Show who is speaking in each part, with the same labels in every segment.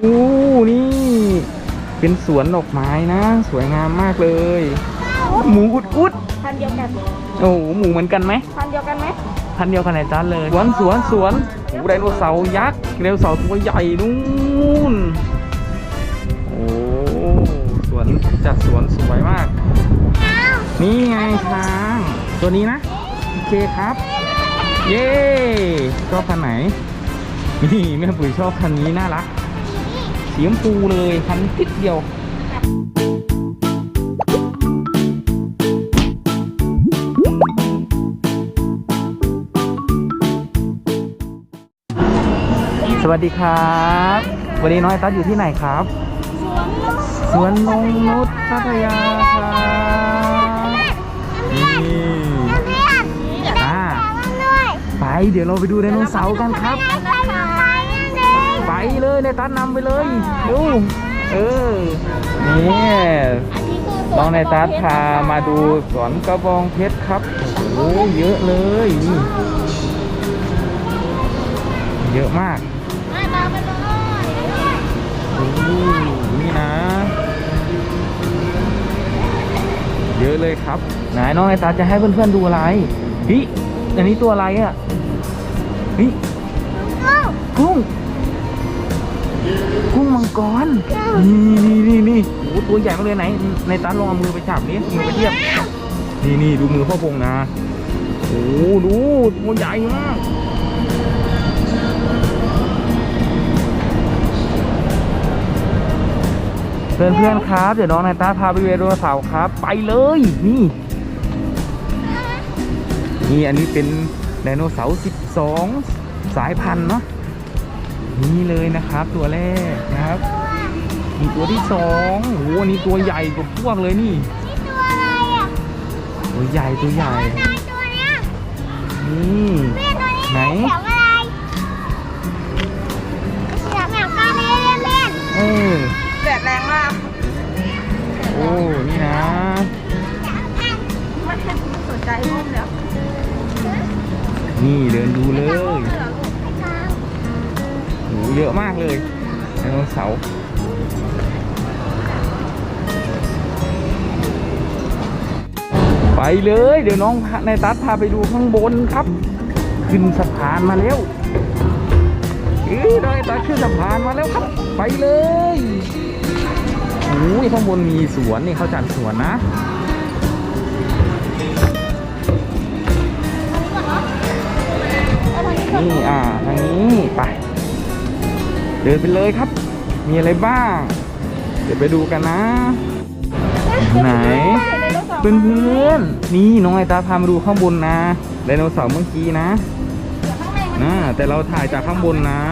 Speaker 1: โอ้นี่ เป็นสวนดอกไม้นะ สวยงามมากเลย หมูอุดอุด
Speaker 2: พันเดียวกัน
Speaker 1: โอ้โหหมูเหมือนกันไหม
Speaker 2: พันเดียวกันไหม
Speaker 1: พันเดียวกันไหนจ้าเลยสวนสวนสวนโอ้ไดโนเสาร์ยักษ์ไดโนเสาร์ตัวใหญ่นู่นโอ้สวนจัดสวนสวยมาก นี่ไงช้างตัวนี้นะโอเคครับ เย้ชอบคันไหนนี่แม่ปุ๋ยชอบคันนี้น่ารัก สีชมพูเลยคันติดเดียวสวัสดีครับ วันนี้น้อยตัดอยู่ที่ไหนครับ สวนนงนุชพัทยาครับนี่อ่าไปเดี๋ยวเราไปดูไดโนเสาร์กันครับ เลยในตัดนำไปเลยดูเออนี่น้องในตัดพามาดูสวนกระบองเพชรครับโอ้โหเยอะเลยนี่เยอะมากโอ้โหนี่นะ เยอะเลยครับไหนน้องไอตาจะให้เพื่อนๆดูอะไรฮิอันนี้ตัวอะไรอะฮิกุ้ง กุ้งมังกร นี่นี่นี่นี่โอ้ตัวใหญ่มากเลยไหน ในตาลองเอามือไปจับนี่มือไปเทียบ นี่นี่ดูมือพ่อพงนะ โอ้ดูตัวใหญ่มากเพื่อนเพื่อนครับ เดี๋ยวน้องนายตาพาไปดูไดโนเสาครับ ไปเลย นี่ นี่อันนี้เป็นไดโนเสาร์12 สายพันธุ์เนาะ นี่เลยนะครับ ตัวแรกนะครับมีตัวที่สองโอ้โหอันนี้ตัวใหญ่กว่าพวกเลยนี่ตัวใหญ่ตัวใหญ่นี่ไหนเออ
Speaker 2: แดดแรงมาก
Speaker 1: โอ้นี่นะ
Speaker 2: ไม่สนใจรุ่นแล้ว
Speaker 1: นี่เดินดูเลย เสาไปเลย เดี๋ยวน้องพานายตัดพาไปดูข้างบนครับ ขึ้นสะพานมาแล้วเอ้ยนายตัดขึ้นสะพานมาแล้วครับ ไปเลยโอ้ยข้างบนมีสวนนี่เขาจัดสวนนะนี่อ่าทางนี้ไป เดินไปเลยครับ มีอะไรบ้าง เดี๋ยวไปดูกันนะ ไหนเพื่อนเพื่อนๆนี่น้องไอตาพามาดูข้างบนนะไดโนเสาร์เมื่อกี้นะนะแต่เราถ่ายจากข้างบนนะ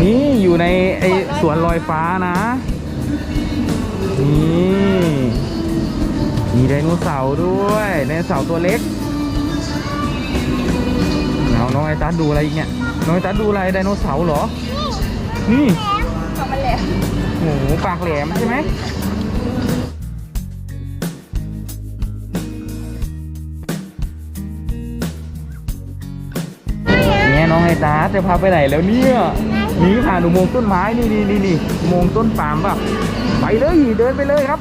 Speaker 1: นี่อยู่ในไอสวนลอยฟ้านะ นี่มีไดโนเสาร์ด้วยไดโนเสาร์ตัวเล็กเอาน้องไอตัสดูอะไรอีกเนี่ย น้องตัสดูอะไรไดโนเสาร์เหรอ นี่
Speaker 2: กลับมาแหลม
Speaker 1: โอ้โหปากแหลมใช่ไหมเนี่ยน้องไอตัสจะพาไปไหนแล้วเนี่ยหนีผ่านอุโมงค์ต้นไม้นี่นี่นี่นี่อุโมงค์ต้นปาล์มป่ะไปเลยเดินไปเลยครับ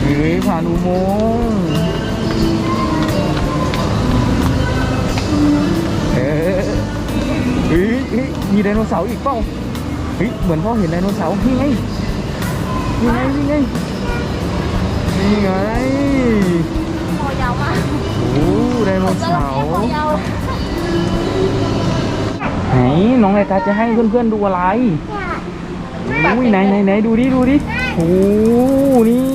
Speaker 1: เฮ้ยผ่านอุโมงค์ เออเฮ้ยมีไดโนเสาร์อีกเปล่าเฮ้ยเหมือนพ่อเห็นไดโนเสาร์นี่ไงนี่ไงนี่ไงนี่ไง
Speaker 2: คอยาวมาก
Speaker 1: โอ้ไดโนเสาร์ไหนน้องไอตาจะให้เพื่อนๆดูอะไรอุ้ยไหนไหนไหนดูดิดูดิโอ้นี่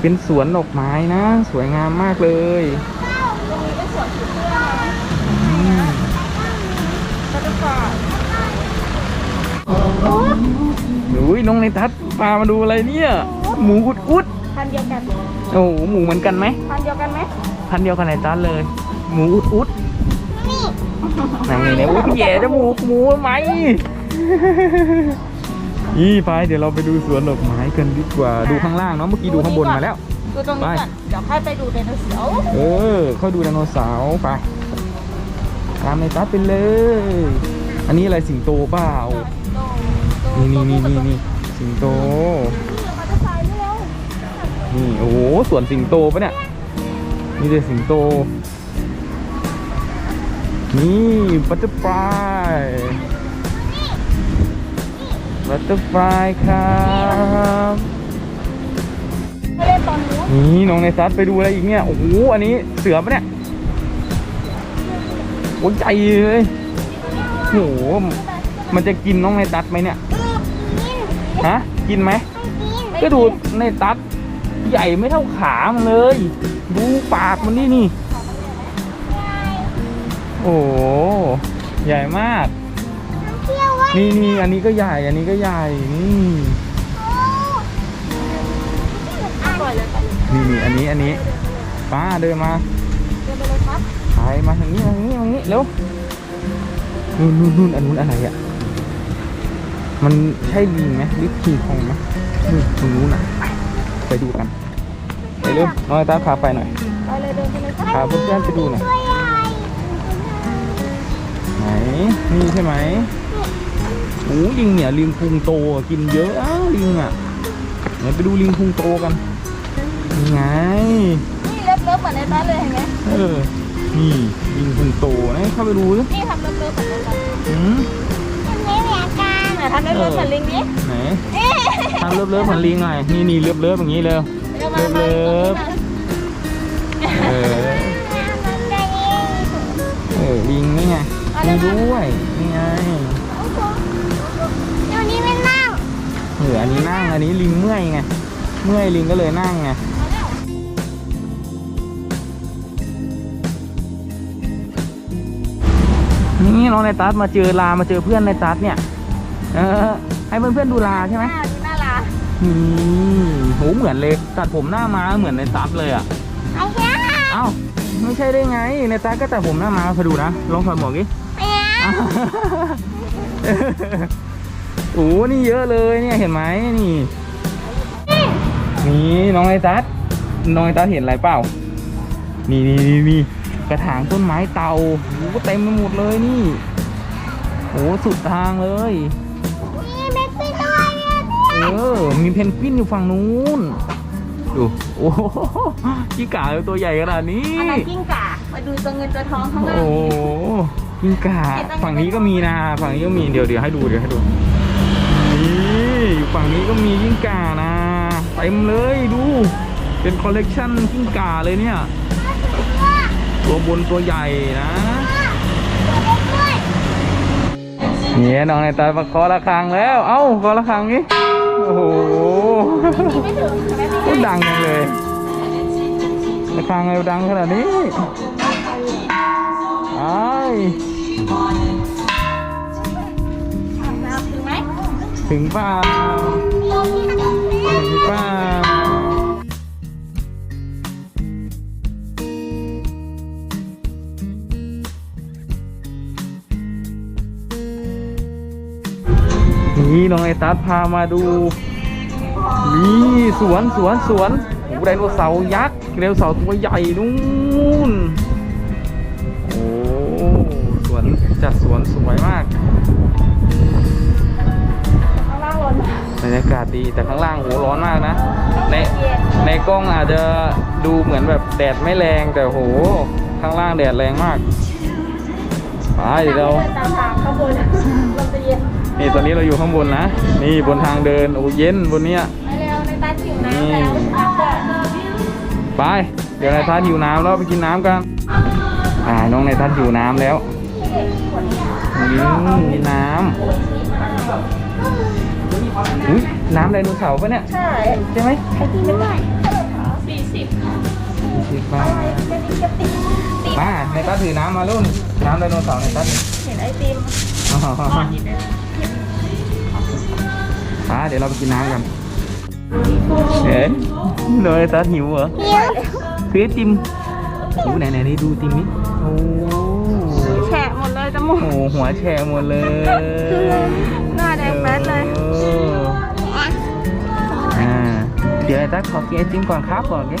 Speaker 1: เป็นสวนดอกไม้นะ สวยงามมากเลย
Speaker 2: ตรงนี้เป็นสวนผีเสื้อ
Speaker 1: อืม
Speaker 2: ก็จะก่อน
Speaker 1: อุ้ยน้องในทัศพามาดูอะไรเนี่ย หมูอุดอุด
Speaker 2: พันเดียวกัน
Speaker 1: โอ้โหหมูเหมือนกันไหม
Speaker 2: พันเดียวกันไหม
Speaker 1: พันเดียวกันไหนจ้าเลย หมูอุดอุดไหนไหนไหนโอ้ยพี่แย่จมูกหมูทำไหมนี่ไปเดี๋ยวเราไปดูสวนดอกไม้กันดีกว่าดูข้างล่างเนาะเมื่อกี้ดูข้างบนมาแล้ว
Speaker 2: ดูตรงนี้ก่อนเดี๋ยวค่อยไปดูไดโนเสาร์
Speaker 1: เออค่อยดูไดโนเสาร์ไปตามในตัดไปเลย อันนี้อะไรสิงโตเปล่า นี่นี่นี่นี่นี่สิงโต
Speaker 2: มอเตอร์ไซค์ไม่เร็ว
Speaker 1: นี่โอ้โหสวนสิงโตปะเนี่ยนี่เด็สิงโต นี่บัตเตอร์ฟลายบัตเตอร์ฟลายครับ
Speaker 2: ไม่ได้ตอนนู้น
Speaker 1: นี่น้องในซัดไปดูอะไรอีกเนี่ยโอ้โหอันนี้เสือปะเนี่ยโอ้ใจเลยโอ้โหมันจะกินน้องในตัดไหมเนี่ย ฮะ กินไหม ก็ดูในตัดใหญ่ไม่เท่าขามันเลย ดูปากมันนี่นี่ โอ้โหใหญ่มาก
Speaker 2: เที่ยววะ
Speaker 1: นี่นี่อันนี้ก็ใหญ่ อันนี้ก็ใหญ่ นี่
Speaker 2: ปล่อยเลยไปเลย
Speaker 1: นี่นี่อันนี้อันนี้ป้าเดินมา
Speaker 2: เดินไปเลยครับ
Speaker 1: ไปมาทางนี้มาทางนี้มาทางนี้เร็วนู่นนู่นนู่นอันนู้นอะไรอะ มันใช่ลิงไหมหรือคิงคองไหมนู่นตรงนู้นอะไปไปดูกันไปเร็วน้อยตาพาไปหน่อย
Speaker 2: ไปเลยเดินไปเลยครับ
Speaker 1: พาเพื่อนๆไปดูหน่อย
Speaker 2: ตัวใหญ่
Speaker 1: ไหนนี่ใช่ไหมโอ้ลิงเนี่ยลิงพุงโตอะกินเยอะอ้าวลิงอะไหนไปดูลิงพุงโตกันนี่ไง
Speaker 2: นี่เลิฟเลิฟเหมือนในตาเลยเห็นไหม
Speaker 1: เออนี่ลิงพุงโตนะเข้าไปดูสิ
Speaker 2: นี่ทำเลิฟเลิฟเหมือนในตา
Speaker 1: อืม
Speaker 2: ไม่ ทำเลิฟเลิฟเหมือนลิงนี้
Speaker 1: ไหนทำเลิฟเลิฟเหมือนลิงหน่อยนี่นี่เลิฟเลิฟอย่างนี้เลย
Speaker 2: เลิฟเลิฟ
Speaker 1: เออเออลิงนี่ไงลิงด้วยนี่ไง
Speaker 2: เดี๋ยวนี้ไม่นั่ง
Speaker 1: เอออันนี้นั่งอันนี้ลิงเมื่อยไงเมื่อยลิงก็เลยนั่งไงนี่น้องในตัสมาเจอลามาเจอเพื่อนในตัสเนี่ย เออให้เพื่อนๆดูลาใช่ไหม
Speaker 2: หน้านี่น่ารัก
Speaker 1: อืมโหเหมือนเลยตัดผมหน้าม้าเหมือนในตัสเลยอะ
Speaker 2: ไอ้ยา
Speaker 1: เอ้าไม่ใช่ได้ไง ในตัสก็ตัดผมหน้าม้าคอยดูนะลองถอดหมวกดิ
Speaker 2: ไอ้ยา
Speaker 1: โอ้โหนี่เยอะเลยเนี่ยเห็นไหมนี่นี่น้องไอตัสน้องไอตัสเห็นอะไรเปล่า นี่นี่นี่นี่กระถางต้นไม้เตาโอ้โหเต็มไปหมดเลยนี่โอ้โหสุดทางเลย
Speaker 2: นี่เม็กซี่ด้วย อะ
Speaker 1: เออมีเพนกวินอยู่ฝั่งนู้น ดู โอ้โหกิ้งก่าตัวใหญ่ขนาดนี้
Speaker 2: อันนั้นกิ้งก่ามาดูตัวเงินตัวทองข้างล่าง
Speaker 1: โอ้โหกิ้งก่า ฝั่งนี้ก็มีนะ ฝั่งนี้ก็มี เดี๋ยวเดี๋ยวให้ดู เดี๋ยวให้ดู นี่อยู่ฝั่งนี้ก็มีกิ้งก่านะ เต็มเลยดู เป็นคอลเลกชันกิ้งก่าเลยเนี่ย ตัวบนตัวใหญ่นะเนี่ยน้องในตาประคอระฆังแล้ว เอ้าคอระฆังนี่โอ้โห
Speaker 2: ไม่ถึงใช่ไหม
Speaker 1: โคตรดังจังเลยระฆังอะไงดังขนาดนี้ไอ้ย
Speaker 2: ถึงไหม
Speaker 1: ถึงเปล่า นี่น้องไอตัดพามาดูนี่สวนสวนสวนโอ้โหไดโนเสาร์ยักษ์ไดโนเสาร์ตัวใหญ่นู่นโอ้สวนจัดสวนสวยมาก
Speaker 2: ข้างล่างร้อน
Speaker 1: บรรยากาศดีแต่ข้างล่างโหร้อนมากนะ ในในกล้องอาจจะดูเหมือนแบบแดดไม่แรงแต่โห ข้างล่างแดดแรงมากไปเดี๋ยวเรา
Speaker 2: ตามทางข้างบน น
Speaker 1: นี่ตอนนี้เราอยู่ข้างบนนะ นี่บนทางเดินโอ้เย็นบนเนี้ย
Speaker 2: ไปเร็วในตาจิ๋วน้ำแล้วน้ำก่อน
Speaker 1: ไปเดี๋ยวนายทัศน์หิวน้ำแล้วไปกินน้ำกันอ่าน้องนายทัศน์หิวน้ำแล้วอืมมีน้ำอุ้ยน้ำไดโนเสาร์ปะเนี่ย
Speaker 2: ใช่
Speaker 1: ใช่ไหม
Speaker 2: ไอติมไม่ได้สี่สิบ
Speaker 1: สิบบาท
Speaker 2: จะติดจะติดติด
Speaker 1: มานายทัศน์ถือน้ำมาลุ่นน้ำไดโนเสาร์นายทัศน์
Speaker 2: เห็นไอติม
Speaker 1: อ๋อ
Speaker 2: ก่อนนิดนึง
Speaker 1: อ่าเดี๋ยวเราไปกินน้ำกันเอ๊ะน้องนายทัศน์หิวเหรอ
Speaker 2: เที่ยว
Speaker 1: ซื้อไอติมอู้ไหนไหนนี่ดูติมนี่โอ้
Speaker 2: แฉะหมดเลยจมูก
Speaker 1: โหหัวแฉะหมดเลย
Speaker 2: หน้าแดงแป๊ดเลย
Speaker 1: อออ่าเดี๋ยวไอ้ตั๊กขอกินไอติมก่อนครับก่อนดิ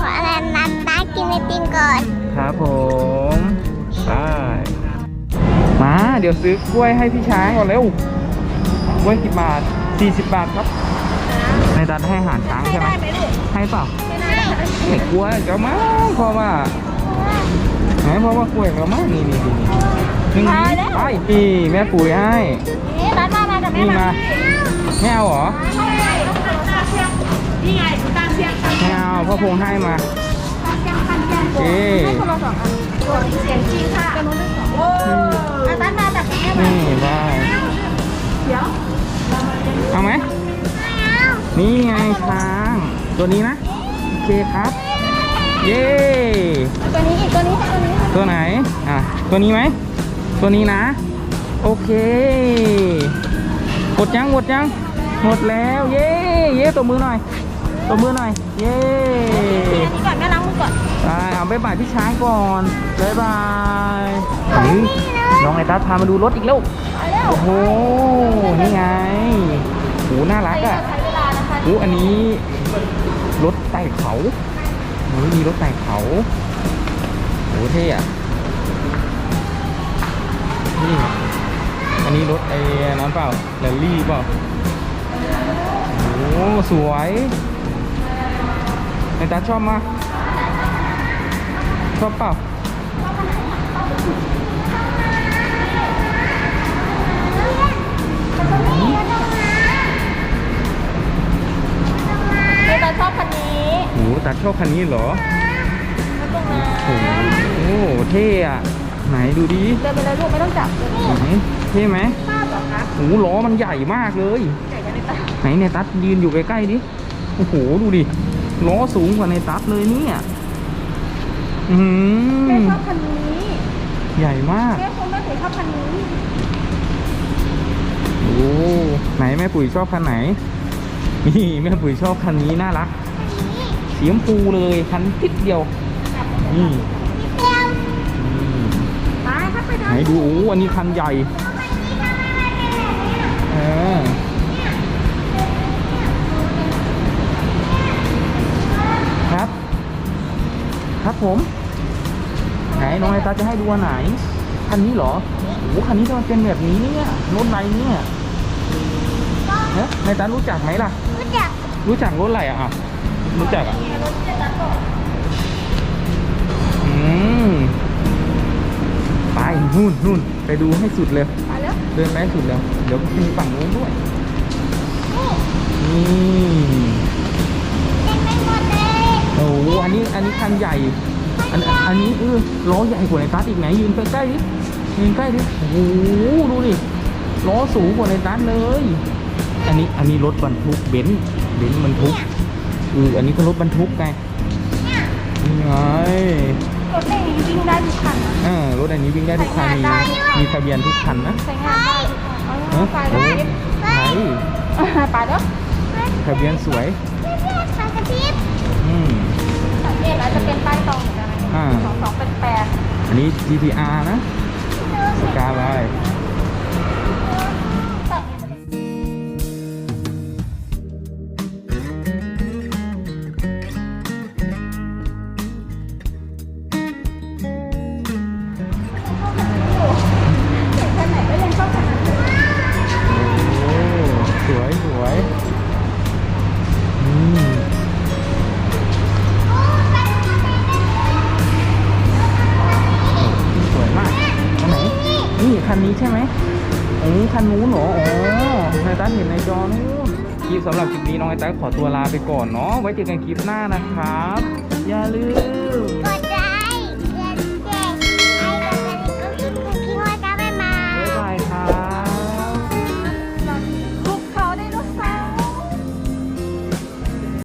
Speaker 2: ขออะไรนันตากินไอติมก่อน
Speaker 1: ครับผมไปมาเดี๋ยวซื้อกล้วยให้พี่ช้างก่อนเร็วกล้วยกี่บาท 40 บาทครับ ในตัดให้อาหารช้างใช่ไหม
Speaker 2: ได้ไหมลูก
Speaker 1: ให้เปล่า
Speaker 2: ไม่ได้
Speaker 1: ไม่กลัวเจ้ามั้งเพราะว่าไหนเพราะว่ากล้วยเรามั้งนี่นี่นี่นี่หนึ่งไปนี่แม่ปุ๋ยให้
Speaker 2: นี่ร้านมามากับแม่
Speaker 1: นี่
Speaker 2: มา
Speaker 1: มาไม่เอาเหรอ
Speaker 2: นี่ไงตามเสียงกัน
Speaker 1: ไม่เอาพ่อพงให้มาเอ๊ะ
Speaker 2: ให้คนละสองอันตัวนี้เสียงจริงค่ะตัวนู้นได้สองโอ้อาจารย์มาแบบแม่มา
Speaker 1: นี่ได้
Speaker 2: เดี๋ยว
Speaker 1: เอาไหมนี่ไงช้าง ตัวนี้นะ โอเคครับ เย้
Speaker 2: ตัวนี้อีกตัวนี้ตัวนี้
Speaker 1: ตัวไหน อะ ตัวนี้ไหม ตัวนี้นะ โอเค หมดยัง หมดยัง หมดแล้ว เย้ เย้ตัวมือหน่อยตัวมือหน่อย เย้
Speaker 2: อันนี้ก่อนแม่ล้างมือก่อน
Speaker 1: ไปเอาบ๊ายบายพี่ช้างก่อนบ๊ายบายหือน้องไอตัสพามาดูรถอีกแล้ว
Speaker 2: เอาเร็ว
Speaker 1: โอ้โห นี่ไงโหน่ารักอะ
Speaker 2: ใช้เวลานะคะ
Speaker 1: โอ้อันนี้ รถไต่เขาโอ้มีรถไต่เขาโอ้เท่อะนี่ อันนี้รถไอ้นั้นเปล่าแรลลี่เปล่าโอ้สวยไอ้ตาชอบมาชอบเปล่า
Speaker 2: เมตาชอบคันนี้
Speaker 1: โอ้ตาชอบคันนี้เหรอ
Speaker 2: แล้วตรงนั้น
Speaker 1: โอ้โหเท่อะไหนดูดิ
Speaker 2: เดินไปเลยลูกไม่ต้องจับเลย
Speaker 1: ไหนเท่ไหม
Speaker 2: ภาพเหรอคะ
Speaker 1: โอ้โหล้อมันใหญ่มากเลย
Speaker 2: ใหญ่กันเลยตา
Speaker 1: ไหนในตัดยืนอยู่ใกล้ๆดิโอ้โหดูดิล้อสูงกว่าในตัดเลยเนี่ยอื
Speaker 2: แม่
Speaker 1: ม
Speaker 2: ชอบคันนี้
Speaker 1: ใหญ่มาก
Speaker 2: แม่คงไม่เคยชอบคันนี้
Speaker 1: โอ้ไหนแม่ปุ๋ยชอบคันไหน นี่แม่ปุ๋ยชอบคันนี้น่ารักสีชมพูเลยคันติดเดียวนี่
Speaker 2: ไปถ้าไป
Speaker 1: ไหนดูโอ้อันนี้คันใหญ่เออครับ ครับผม ไหนน้องไอตาจะให้ดูอันไหนคันนี้เหรอ โอ้คันนี้ทำไมเป็นแบบนี้เนี่ยรถอะไรเนี่ยเฮ้ยนายตารู้จักไหมล่ะ
Speaker 2: รู้จัก
Speaker 1: รู้จักรถอะไรอะอะรู้จักอะ
Speaker 2: รถเจ็ดตันก่อน
Speaker 1: อืมไปนู่นนู่นไปดูให้สุดเลย
Speaker 2: ไปแล้ว
Speaker 1: เดินไปให้สุดเลยเดี๋ยวมีฝั่งนู้นด้วยนี่
Speaker 2: เต็มไปหมดเลย
Speaker 1: โอ้โหอันนี้อันนี้คันใหญ่อันอันนี้เออล้อใหญ่กว่าในตัสอีกไหนยืนใกล้ๆดิ ยืนใกล้ดิโอ้โหดูดิล้อสูงกว่าในตัสเลย อันนี้อันนี้รถบรรทุกเบนซ์เบนซ์บรรทุกเอออันนี้ก็รถบรรทุกไงนี่ไง
Speaker 2: รถเองวิ่งได้ทุกคันนะ
Speaker 1: เออรถอันนี้วิ่งได้ทุกคันมี
Speaker 2: ใช้งานได้
Speaker 1: มีทะเบียนทุกคันนะ
Speaker 2: ใช้งานได้ทุกคันเอา
Speaker 1: เออ
Speaker 2: ไป
Speaker 1: โอ้
Speaker 2: แล้ว
Speaker 1: ไหน
Speaker 2: ไปแล้ว
Speaker 1: ทะเบียนสวย
Speaker 2: ไปกระพริบ
Speaker 1: อืม
Speaker 2: สังเกตแล้วจะเป็นป้ายตรงเหมือนกันนะ
Speaker 1: อ่า
Speaker 2: สองสองเป็นแปด
Speaker 1: อันนี้ GTR นะส กาไล
Speaker 2: คันนี้
Speaker 1: ใช่ไหมโอ้คันนู้นเหรออ๋อนายตันเห็นในจอนู้นคลิปสำหรับคลิปนี้น้องไอตันขอตัวลาไปก่อนเนาะไว้เจอกันคลิปหน้านะครับ อย่าลืม